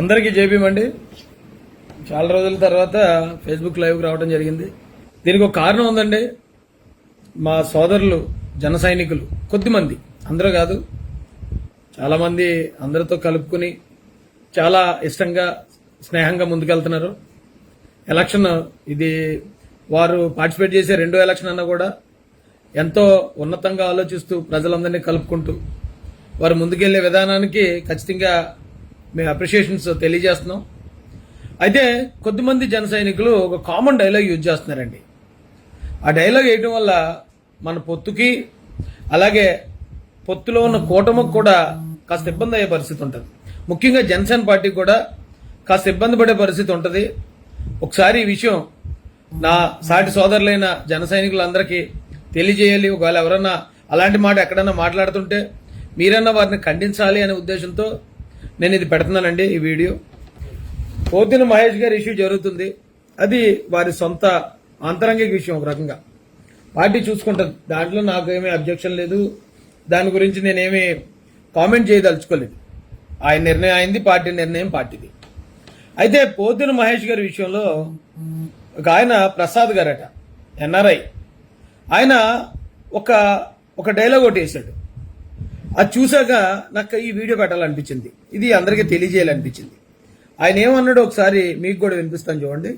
అందరికీ జేబీమండి చాలా రోజుల తర్వాత ఫేస్బుక్ లైవ్కి రావడం జరిగింది. దీనికి ఒక కారణం ఉందండి. మా సోదరులు జన సైనికులు కొద్దిమంది అందరూ కాదు చాలామంది అందరితో కలుపుకుని చాలా ఇష్టంగా స్నేహంగా ముందుకెళ్తున్నారు. ఎలక్షన్ ఇది వారు పార్టిసిపేట్ చేసే రెండో ఎలక్షన్ అన్నా కూడా ఎంతో ఉన్నతంగా ఆలోచిస్తూ ప్రజలందరినీ కలుపుకుంటూ వారు ముందుకెళ్ళే విధానానికి ఖచ్చితంగా మేము అప్రిషియేషన్స్ తెలియజేస్తున్నాం. అయితే కొద్దిమంది జన సైనికులు ఒక కామన్ డైలాగ్ యూజ్ చేస్తున్నారండి. ఆ డైలాగ్ వేయటం వల్ల మన పొత్తుకి అలాగే పొత్తులో ఉన్న కూటమికి కూడా కాస్త ఇబ్బంది అయ్యే పరిస్థితి ఉంటుంది. ముఖ్యంగా జనసేన పార్టీకి కూడా కాస్త ఇబ్బంది పడే పరిస్థితి ఉంటుంది. ఒకసారి ఈ విషయం నా సాటి సోదరులైన జన సైనికులందరికీ తెలియజేయాలి. ఒకవేళ ఎవరన్నా అలాంటి మాట ఎక్కడన్నా మాట్లాడుతుంటే మీరన్నా వారిని ఖండించాలి అనే ఉద్దేశంతో నేను ఇది పెడుతున్నానండి ఈ వీడియో. పోతిన మహేష్ గారి ఇష్యూ జరుగుతుంది. అది వారి సొంత ఆంతరంగిక విషయం ఒక రకంగా. పార్టీ చూసుకుంటుంది. దాంట్లో నాకు ఏమీ అబ్జెక్షన్ లేదు. దాని గురించి నేనేమి కామెంట్ చేయదలుచుకోలేదు. ఆయన నిర్ణయం అయింది పార్టీ నిర్ణయం పార్టీది. అయితే పోతిన మహేష్ గారి విషయంలో ఒక ఆయన ప్రసాద్ గారట ఎన్ఆర్ఐ. ఆయన ఒక ఒక డైలాగ్ ఒకటి వేశాడు. అది చూశాక నాకు ఈ వీడియో పెట్టాలనిపించింది. ఇది అందరికీ తెలియజేయాలనిపించింది. ఆయన ఏమన్నాడు ఒకసారి మీకు కూడా వినిపిస్తాను చూడండి.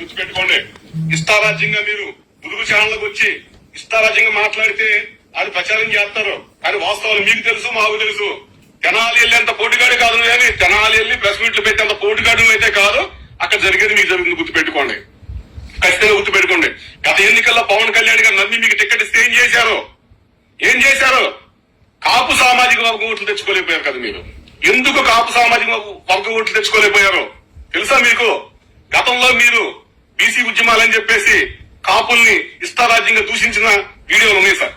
గుర్తుపెట్టుకోండి. ఇష్టారాజ్యంగా మీరు వచ్చి ఇష్టారాజ్యంగా మాట్లాడితే అది ప్రచారం చేస్తారు. కానీ వాస్తవాలు మీకు తెలుసు మాకు తెలుసు. తెనాలి వెళ్ళేంత పోటీగాడు కాదు కానీ తెనాలి వెళ్ళి ప్రెస్ మీట్లు పెట్టేంత పోటీగాడు అయితే కాదు. అక్కడ జరిగేది మీకు జరిగింది గుర్తుపెట్టుకోండి. ఖచ్చితంగా గుర్తుపెట్టుకోండి గత ఎన్నికల్లో పవన్ కళ్యాణ్ గారు నమ్మి మీకు టికెట్ ఇస్తే ఏం చేశారు? ఏం చేశారు? కాపు సామాజిక వర్గం ఓట్లు తెచ్చుకోలేకపోయారు కదా మీరు. ఎందుకు కాపు సామాజిక వర్గం ఓట్లు తెచ్చుకోలేకపోయారు? తెలుసా మీకు? గతంలో మీరు బీసీ ఉద్యమాలని చెప్పేసి కాపుల్ని ఇష్టారాజ్యంగా దూషించిన వీడియోలు ఉన్నాయి సార్.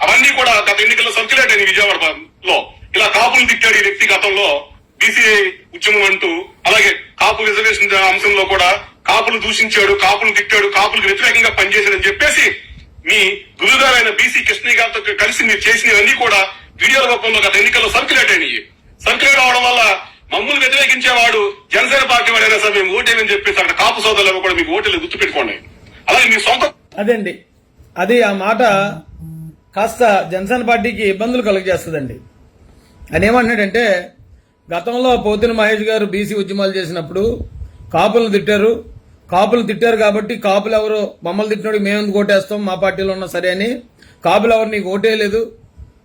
అవన్నీ కూడా గత ఎన్నికల్లో సర్క్యులేట్ విజయవాడ విజయవాడలో. ఇలా కాపులు తిట్టాడు ఈ వ్యక్తి గతంలో బీసీ ఉద్యమం అంటూ అలాగే కాపు రిజర్వేషన్ అంశంలో కూడా కాపులు దూషించాడు కాపులు తిట్టాడు కాపులకు వ్యతిరేకంగా పనిచేశాడని చెప్పేసి మీ గురుగారైన బీసీ కృష్ణయ్య గారితో కలిసి మీరు చేసినవన్నీ కూడా వీడియోల రూపంలో గత ఎన్నికల్లో సర్క్యులేట్ అయినాయి. సర్క్యులేట్ అవడం వల్ల మమ్మల్ని వ్యతిరేకించేవాడు జనసేన పార్టీ వాడైనా సరే మేము ఓటేమని చెప్పేసి అక్కడ కాపు సోదరులు కూడా మీకు ఓటేలు గుర్తుపెట్టుకోండి. అలాగే మీ సొంత అదండి అది ఆ మాట కాస్త జనసేన పార్టీకి ఇబ్బందులు కలుగజేస్తుందండి. ఆయన ఏమంటున్నాడంటే గతంలో పోతిన మహేష్ గారు బీసీ ఉద్యమాలు చేసినప్పుడు కాపులను తిట్టారు కాపులు తిట్టారు కాబట్టి కాపులు ఎవరు మమ్మల్ని తిట్టినోడు మేము ఎందుకు ఓటేస్తాం? మా పార్టీలో ఉన్నా సరే అని కాపులు ఎవరు నీకు ఓటేయలేదు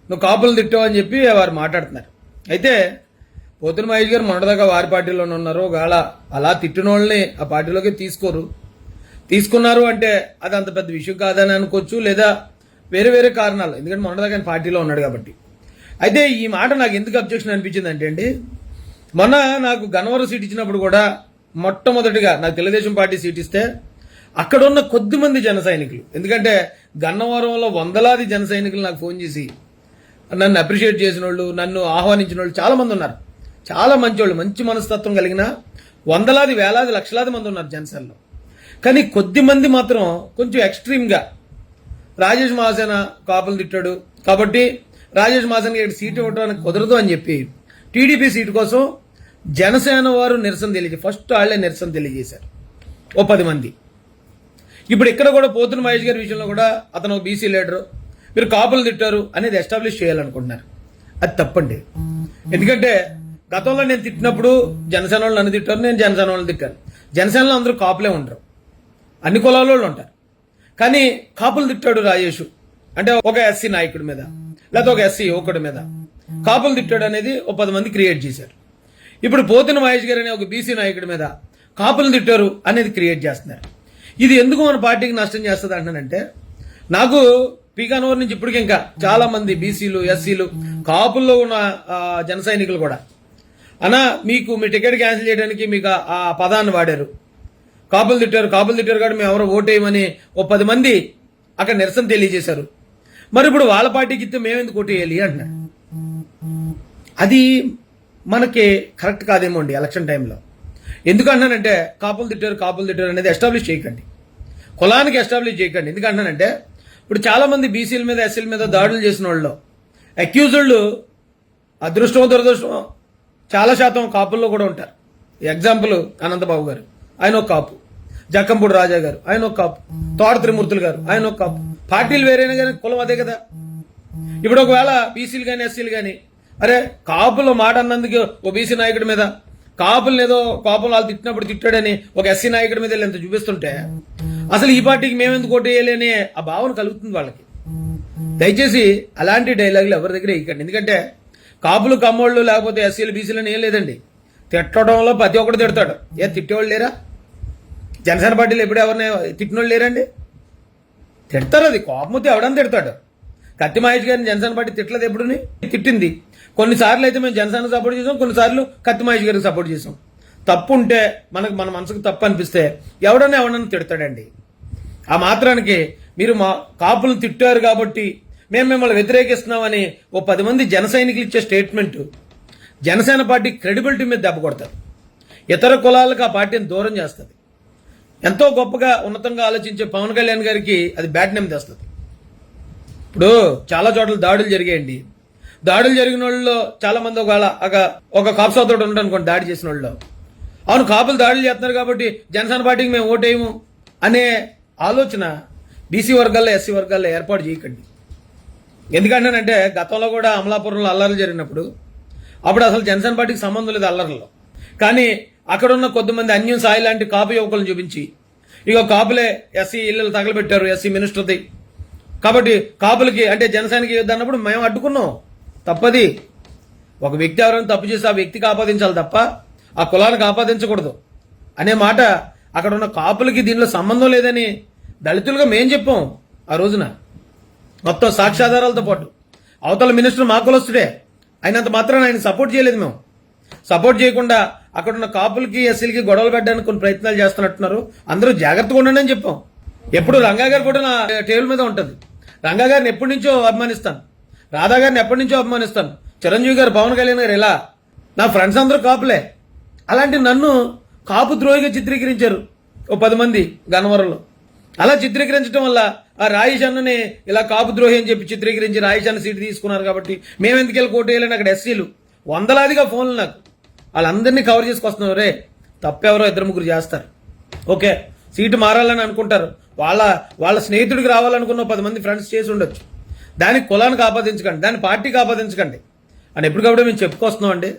నువ్వు కాపులు తిట్టావు అని చెప్పి వారు మాట్లాడుతున్నారు. అయితే పోతున్న మహేష్ గారు మొన్నటిదాకా వారి పార్టీలోనే ఉన్నారు. ఒకవేళ అలా తిట్టిన వాళ్ళని ఆ పార్టీలోకి తీసుకోరు. తీసుకున్నారు అంటే అది అంత పెద్ద విషయం కాదని అనుకోవచ్చు లేదా వేరే వేరే కారణాలు. ఎందుకంటే మొన్నటిదాకా ఆయన పార్టీలో ఉన్నాడు కాబట్టి. అయితే ఈ మాట నాకు ఎందుకు అబ్జెక్షన్ అనిపించింది అంటే అండి మొన్న నాకు గన్నవరం సీట్ ఇచ్చినప్పుడు కూడా మొట్టమొదటిగా నాకు తెలుగుదేశం పార్టీ సీట్ ఇస్తే అక్కడ ఉన్న కొద్ది మంది జన సైనికులు. ఎందుకంటే గన్నవరంలో వందలాది జన సైనికులు నాకు ఫోన్ చేసి నన్ను అప్రిషియేట్ చేసిన వాళ్ళు నన్ను ఆహ్వానించిన వాళ్ళు చాలా మంది ఉన్నారు. చాలా మంచి మంచి మనస్తత్వం కలిగిన వందలాది వేలాది లక్షలాది మంది ఉన్నారు జనసేనలో. కానీ కొద్ది మంది మాత్రం కొంచెం ఎక్స్ట్రీమ్గా రాజేష్ మహాసేన కాపులు తిట్టాడు. కాబట్టి రాజేష్ మహాసేనకి ఇక్కడ సీటు ఇవ్వడానికి కుదరదు అని చెప్పి టీడీపీ సీటు కోసం జనసేన వారు నిరసన తెలియజే ఫస్ట్ వాళ్ళే నిరసన తెలియజేశారు. ఓ పది మంది. ఇప్పుడు ఇక్కడ కూడా పోతున్న మహేష్ గారి విషయంలో కూడా అతను బీసీ లీడరు మీరు కాపులు తిట్టారు అనేది ఎస్టాబ్లిష్ చేయాలనుకుంటున్నారు. అది తప్పండి. ఎందుకంటే గతంలో నేను తిట్టినప్పుడు జనసేన వాళ్ళు నన్ను తిట్టారు నేను జనసేన వాళ్ళని తిట్టాను. జనసేనలో అందరూ కాపులే ఉంటారు అన్ని కులాల వాళ్ళు ఉంటారు. కానీ కాపులు తిట్టాడు రాజేష్. అంటే ఒక ఎస్సీ నాయకుడి మీద లేకపోతే ఒక ఎస్సీ యువకుడి మీద. కాపులు తిట్టాడు అనేది ఒక పది మంది క్రియేట్ చేశారు. ఇప్పుడు పోతిన మహేష్ గారు అనే ఒక బీసీ నాయకుడి మీద కాపులు తిట్టారు అనేది క్రియేట్ చేస్తున్నారు. ఇది ఎందుకు మన పార్టీకి నష్టం చేస్తుంది అంటానంటే నాకు పీకానూరు నుంచి ఇప్పటికి ఇంకా చాలా మంది బీసీలు ఎస్సీలు కాపుల్లో ఉన్న జన సైనికులు కూడా. అన్నా మీకు మీ టికెట్ క్యాన్సిల్ చేయడానికి మీకు ఆ- పదాన్ని వాడారు. కాపులు తిట్టారు కాపులు తిట్టారు కాబట్టి మేము ఎవరు ఓటేయమని ఓ పది మంది అక్కడ నిరసన తెలియజేశారు. మరి ఇప్పుడు వాళ్ళ పార్టీకి ఇస్తే మేము ఎందుకు ఓటేయాలి అంటున్నారు. అది మనకి కరెక్ట్ కాదేమో అండి ఎలక్షన్ టైంలో. ఎందుకు కాపులు తిట్టారు కాపులు తిట్టారు అనేది ఎస్టాబ్లిష్ చేయకండి. కులానికి ఎస్టాబ్లిష్ చేయకండి. ఎందుకు ఇప్పుడు చాలామంది బీసీల మీద ఎస్సీల మీద దాడులు చేసిన వాళ్ళు అక్యూజుళ్ళు అదృష్టం దురదృష్టం చాలా శాతం కాపుల్లో కూడా ఉంటారు. ఎగ్జాంపుల్ అనంతబాబు గారు ఆయన ఒక కాపు. జక్కంపూడి రాజా గారు ఆయన ఒక కాపు. తోట త్రిమూర్తులు గారు ఆయన ఒక కాపు. పార్టీలు వేరైనా కానీ కులం అదే కదా. ఇప్పుడు ఒకవేళ బీసీలు కానీ ఎస్సీలు కానీ అరే కాపులు మాట అన్నందుకు ఓ బీసీ నాయకుడి మీద. కాపులు ఏదో కాపులు వాళ్ళు తిట్టినప్పుడు తిట్టాడని ఒక ఎస్సీ నాయకుడి మీద ఎంత చూపిస్తుంటే అసలు ఈ పార్టీకి మేమెందుకు ఓటు వేయలేని ఆ భావన కలుగుతుంది వాళ్ళకి. దయచేసి అలాంటి డైలాగులు ఎవరి దగ్గర ఇవ్వకండి ఎందుకంటే కాపులు కమ్మోళ్ళు లేకపోతే ఎస్సీలు బీసీలని అని ఏం లేదండి. తిట్టడంలో ప్రతి ఒక్కడు తిడతాడు. ఏ తిట్టేవాళ్ళు లేరా? జనసేన పార్టీలో ఎప్పుడు ఎవరిని తిట్టినోళ్ళు లేరండి? తిడతారు అది. కోపమూతి ఎవడని తిడతాడు. కత్తి మహేష్ గారిని జనసేన పార్టీ తిట్టలేదు ఎప్పుడుని? తిట్టింది. కొన్నిసార్లు అయితే మేము జనసేన సపోర్ట్ చేసాం కొన్నిసార్లు కత్తి మహేష్ గారికి సపోర్ట్ చేసాం. తప్పు ఉంటే మనకు మన మనసుకు తప్పు అనిపిస్తే ఎవడన్నా ఎవడన్నా తిడతాడండి. ఆ మాత్రానికి మీరు మా కాపులను తిట్టారు కాబట్టి మేము మిమ్మల్ని వ్యతిరేకిస్తున్నామని ఓ పది మంది జన సైనికులు ఇచ్చే స్టేట్మెంట్ జనసేన పార్టీ క్రెడిబిలిటీ మీద దెబ్బ కొడతారు. ఇతర కులాలకు ఆ పార్టీని దూరం చేస్తుంది. ఎంతో గొప్పగా ఉన్నతంగా ఆలోచించే పవన్ కళ్యాణ్ గారికి అది బ్యాడ్ నేమ్ తెస్తుంది. ఇప్పుడు చాలా చోట్ల దాడులు జరిగాయండి. దాడులు జరిగిన వాళ్ళలో చాలా మంది ఒకవేళ ఒక ఒక కాపు సోదరుడు ఉంటాడు అనుకోండి దాడి చేసిన వాళ్ళు అవును కాపులు దాడులు చేస్తున్నారు కాబట్టి జనసేన పార్టీకి మేము ఓటేయము అనే ఆలోచన బీసీ వర్గాల్లో ఎస్సీ వర్గాల్లో ఏర్పాటు చేయకండి. ఎందుకంటేనంటే గతంలో కూడా అమలాపురంలో అల్లర్లు జరిగినప్పుడు అప్పుడు అసలు జనసేన పార్టీకి సంబంధం లేదు అల్లర్లలో. కానీ అక్కడ ఉన్న కొద్దిమంది అన్యం సాయి లాంటి కాపు యువకులను చూపించి ఇక కాపులే ఎస్సీ ఇళ్ళు తగలబెట్టారు ఎస్సీ మినిస్టర్ది కాబట్టి కాపులకి అంటే జనసేనకి యుద్ధం అన్నప్పుడు మేము అడ్డుకున్నాం. తప్పది. ఒక వ్యక్తి ఎవరైనా తప్పు చేసి ఆ వ్యక్తికి ఆపాదించాలి తప్ప ఆ కులానికి ఆపాదించకూడదు. అనే మాట అక్కడ ఉన్న కాపులకి దీనిలో సంబంధం లేదని దళితులుగా మేం చెప్పాం ఆ రోజున. మొత్తం సాక్ష్యాధారాలతో పాటు. అవతల మినిస్టర్ మా కులస్తుడే. అయినంత మాత్రాన ఆయన సపోర్ట్ చేయలేదు మేము. సపోర్ట్ చేయకుండా అక్కడ ఉన్న కాపులకి ఎస్సీలకి గొడవలు పెట్టడానికి కొన్ని ప్రయత్నాలు చేస్తున్నట్టున్నారు. అందరూ జాగ్రత్తగా ఉండండి అని చెప్పాం. ఎప్పుడు రంగా గారి కూడా నా టేబుల్ మీద ఉంటుంది. రంగా గారిని ఎప్పటి నుంచో అభిమానిస్తాను. రాధా గారిని ఎప్పటి నుంచో అభిమానిస్తాను. చిరంజీవి గారు పవన్ కళ్యాణ్ గారు ఇలా నా ఫ్రెండ్స్ అందరూ కాపులే. అలాంటి నన్ను కాపు ద్రోహిగా చిత్రీకరించారు ఓ పది మంది గన్నవరంలో. అలా చిత్రీకరించడం వల్ల ఆ రాయిష్ అన్నని ఇలా కాపు ద్రోహి అని చెప్పి చిత్రీకరించి రాయిష్ అన్న సీటు తీసుకున్నారు కాబట్టి మేము ఎందుకు వెళ్ళి కోట వేయాలని అక్కడ ఎస్సీలు? వందలాదిగా ఫోన్లు నాకు. వాళ్ళందరినీ కవర్ చేసుకొస్తున్నారు. రే తప్పెవరో ఇద్దరు ముగ్గురు చేస్తారు. ఓకే సీటు మారాలని అనుకుంటారు. వాళ్ళ వాళ్ళ స్నేహితుడికి రావాలనుకున్న పది మంది ఫ్రెండ్స్ చేసి ఉండొచ్చు. దానికి కులానికి ఆపాదించకండి దాని పార్టీకి ఆపాదించకండి. అని ఎప్పటికప్పుడు మేము చెప్పుకొస్తున్నాం అండి.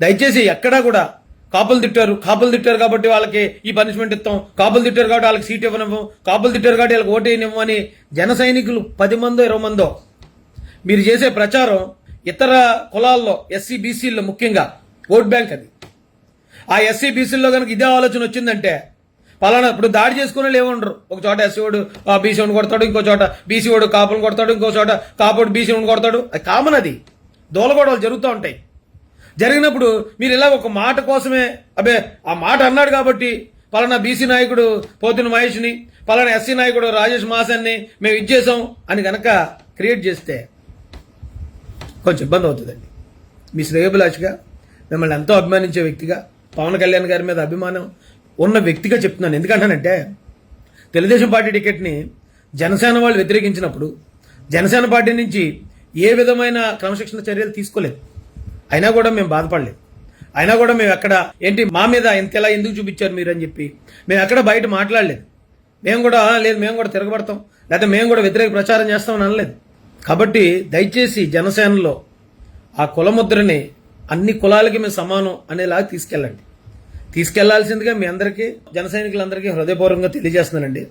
దయచేసి ఎక్కడా కూడా కాపులు తిట్టారు కాపులు తిట్టారు కాబట్టి వాళ్ళకి ఈ పనిష్మెంట్ ఇస్తాం కాపులు తిట్టారు కాబట్టి వాళ్ళకి సీట్ ఇవ్వనివ్వం కాపులు తిట్టారు కాబట్టి వాళ్ళకి ఓటేయనివ్వం అని జన సైనికులు పది మందో ఇరవై మందో. మీరు చేసే ప్రచారం ఇతర కులాల్లో ఎస్సీ బీసీల్లో ముఖ్యంగా ఓట్ బ్యాంక్ అది. ఆ ఎస్సీ బీసీల్లో కనుక ఇదే ఆలోచన వచ్చిందంటే పలానా ఇప్పుడు దాడి చేసుకునే వాళ్ళు ఒక చోట ఎస్సీ వాడు బీసీ వాడిని కొడతాడు ఇంకో చోట బీసీ వాడు కాపులను కొడతాడు ఇంకో చోట కాపుడు బీసీ వాడిని కొడతాడు. అది కామన్ అది. దోలగొడవలు జరుగుతూ ఉంటాయి. జరిగినప్పుడు మీరు ఇలా ఒక మాట కోసమే అబే ఆ మాట అన్నాడు కాబట్టి పలానా బీసీ నాయకుడు పోతున్న మహేష్ని పలానా ఎస్సీ నాయకుడు రాజేష్ మాసాన్ని మేము ఇచ్చేసాం అని కనుక క్రియేట్ చేస్తే కొంచెం ఇబ్బంది అవుతుందండి. మీ శ్రేయభిలాష్గా మిమ్మల్ని ఎంతో అభిమానించే వ్యక్తిగా పవన్ కళ్యాణ్ గారి మీద అభిమానం ఉన్న వ్యక్తిగా చెప్తున్నాను. ఎందుకంటానంటే తెలుగుదేశం పార్టీ టికెట్ని జనసేన వాళ్ళు వ్యతిరేకించినప్పుడు జనసేన పార్టీ నుంచి ఏ విధమైన క్రమశిక్షణ చర్యలు తీసుకోలేదు. అయినా కూడా మేము బాధపడలేదు. అయినా కూడా మేము ఎక్కడ ఏంటి మా మీద ఇంతలా ఎందుకు చూపించారు మీరు అని చెప్పి మేము ఎక్కడ బయట మాట్లాడలేదు. మేము కూడా లేదు మేము కూడా తిరగబడతాం. లేకపోతే మేము కూడా వ్యతిరేక ప్రచారం చేస్తామని అనలేదు. కాబట్టి దయచేసి జనసేనలో ఆ కులముద్రని అన్ని కులాలకి మేము సమానం అనేలాగా తీసుకెళ్ళండి. తీసుకెళ్ళాల్సిందిగా మీ అందరికీ జన సైనికులందరికీ హృదయపూర్వకంగా తెలియజేస్తున్నానండి.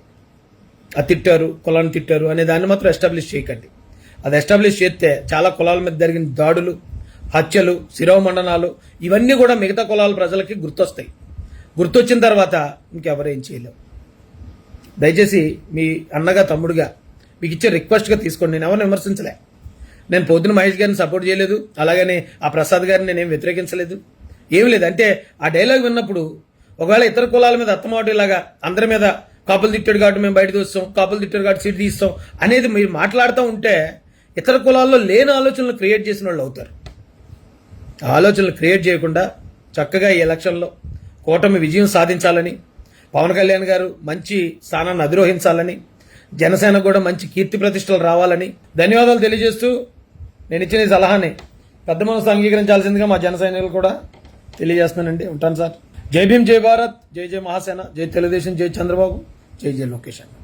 అది తిట్టారు కులాన్ని తిట్టారు అనే దాన్ని మాత్రం ఎస్టాబ్లిష్ చేయకండి. అది ఎస్టాబ్లిష్ చేస్తే చాలా కులాల మీద జరిగిన దాడులు హత్యలు శిరోమండనాలు ఇవన్నీ కూడా మిగతా కులాల ప్రజలకి గుర్తొస్తాయి. గుర్తొచ్చిన తర్వాత ఇంకెవరేం చేయలేం. దయచేసి మీ అన్నగా తమ్ముడుగా మీకు ఇచ్చే రిక్వెస్ట్గా తీసుకోండి. నేను ఎవరిని విమర్శించలే. నేను పొద్దున మహేష్ గారిని సపోర్ట్ చేయలేదు. అలాగని ఆ ప్రసాద్ గారిని నేనేం వ్యతిరేకించలేదు. ఏం లేదు. అంటే ఆ డైలాగ్ విన్నప్పుడు ఒకవేళ ఇతర కులాల మీద అత్తమాట ఇలాగా అందరి మీద కాపులు తిట్టాడు కాబట్టి మేము బయటకు వస్తాం కాపులు తిట్టాడు కాబట్టి సీట్ తీస్తాం అనేది మీరు మాట్లాడుతూ ఉంటే ఇతర కులాల్లో లేని ఆలోచనలు క్రియేట్ చేసిన వాళ్ళు అవుతారు. ఆలోచనలు క్రియేట్ చేయకుండా చక్కగా ఈ ఎలక్షన్లో కూటమి విజయం సాధించాలని పవన్ కళ్యాణ్ గారు మంచి స్థానాన్ని అధిరోహించాలని జనసేన కూడా మంచి కీర్తి ప్రతిష్టలు రావాలని ధన్యవాదాలు తెలియజేస్తూ నేను ఇచ్చిన ఈ సలహాని పెద్ద మనసు అంగీకరించాల్సిందిగా మా జనసైనికులు కూడా తెలియజేస్తున్నానండి. ఉంటాను సార్. జై భీమ్ జై భారత్ జై జై మహాసేన జై తెలుగుదేశం జై చంద్రబాబు జై జై లోకేష్ అన్న.